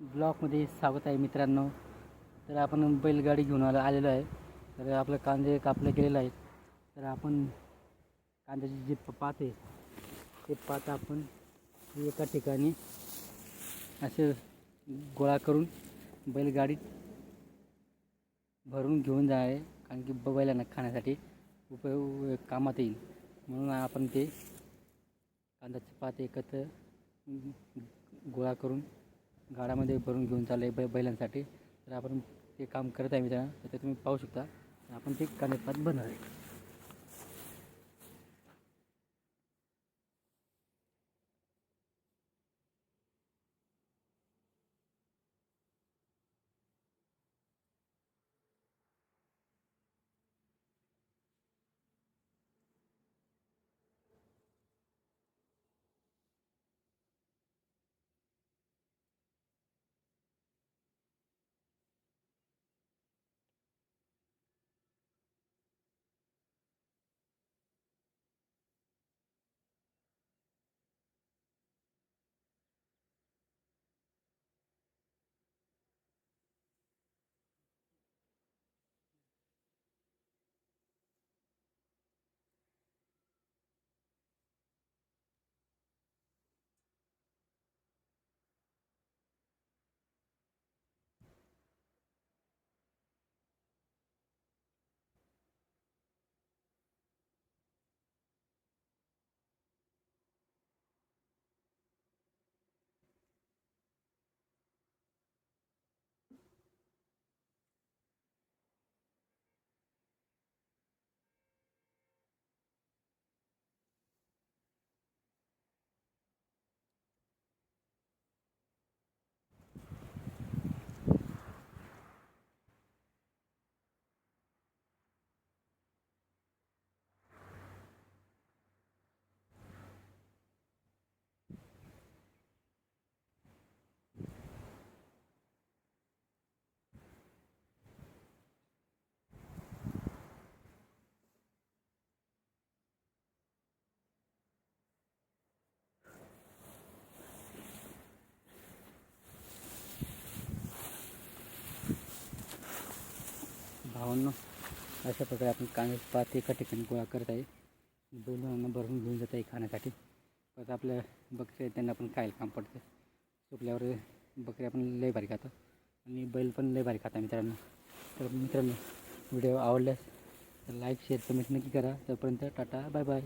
ब्लॉकमध्ये स्वागत आहे मित्रांनो. तर आपण बैलगाडी घेऊन आलो आलेलो आहे. तर आपलं कांदे कापले गेलेलं आहे तर आपण कांद्याचे जे पात आहे ते पात आपण एका ठिकाणी असे गोळा करून बैलगाडीत भरून घेऊन जाणार आहे. कारण की ब- बैलांना खाण्यासाठी उपयोग कामात येईल. म्हणून आपण ते कांद्याचे पात एकत्र गोळा करून गाड्यामध्ये भरून घेऊन चाललं आहे बै बैलांसाठी. तर आपण ते काम करत आहे मित्रांनो तर ते तुम्ही पाहू शकता. आपण ते कांद्यापात बनवणार आहे भावांनो अशा प्रकारे आपण कांदे पात एका ठिकाणी गोळा करत आहे. बैलांना भरून घेऊन जात आहे खाण्यासाठी. परत आपल्या बकऱ्या त्यांना पण खायला काम पडतं. सुकल्यावर बकऱ्या आपण लय भारी खातो आणि बैल पण लय भारी खाता मित्रांनो. तर मित्रांनो व्हिडिओ आवडल्यास तर लाईक शेअर कमेंट नक्की करा. तोपर्यंत टाटा बाय बाय.